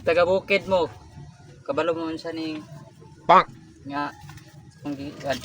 Taga bukid mo. Kabalo mo unsa ni Pang. nga kung gi yan.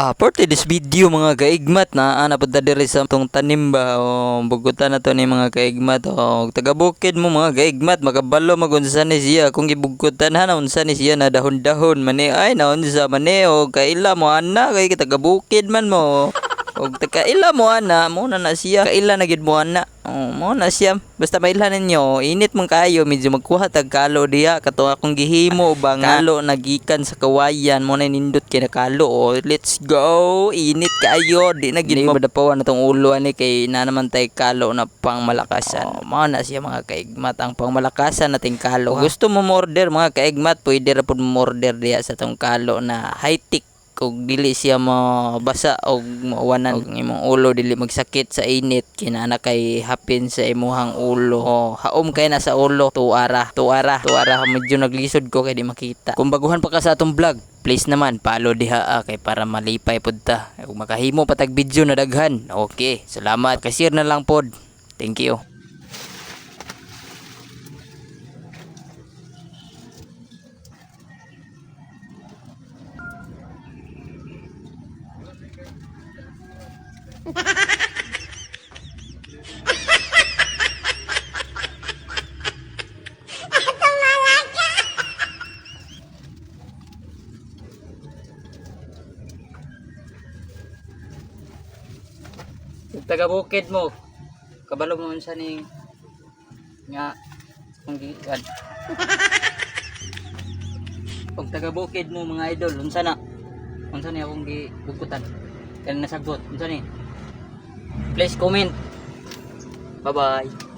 Ah, for this video mga kaigmat na ana pud diri sa tong tanim ba o bugutan na to ni mga kaigmat o taga bukid mo mga kaigmat makabalo magunsa ni siya kung gibugutan ha na unsa ni siya na dahon-dahon mani ay na unsa mani o kaila mo ana kay taga bukid man mo og kaila mo ana. Mo na na siya. Kaila na gid mo ana. Oh, mo na siya. Basta mailhan ninyo. Init man kayo. Medyo magkuha tag kalo diha. Kato akong gihimo ba kalo nagikan sa kawayan. Mo na nindot kay nakalo. Oh, let's go. Init kayo. Di na gid mo. madapawan na tong ulo ani kay na naman tay kalo na pangmalakasan. Oh, mo na siya mga kaigmat. Ang pangmalakasan nating kalo Kung gusto mo order mga kaigmat pwede ra pud mo order diha sa tong kalo na high tech kung dili siya mabasa o mawanan og imong ulo dili magsakit sa init kinana kay hapin sa imuhang ulo. O haom kay na sa ulo. Tuara tuara tuara medyo naglisod ko kay di makita. Kung baguhan pa ka sa atong vlog please naman follow diha ah, kay para malipay pud ta. Kung makahimo pa tag video na daghan. Okay salamat. Ka-share na lang pod. Thank you taga bukid mo. Kabalo mo unsa ni nga kung gi yan. Pag taga bukid mo mga idol, unsa na? Unsa ni akong gibukutan? Kaya nasagot, unsa ni? Please comment. Bye-bye.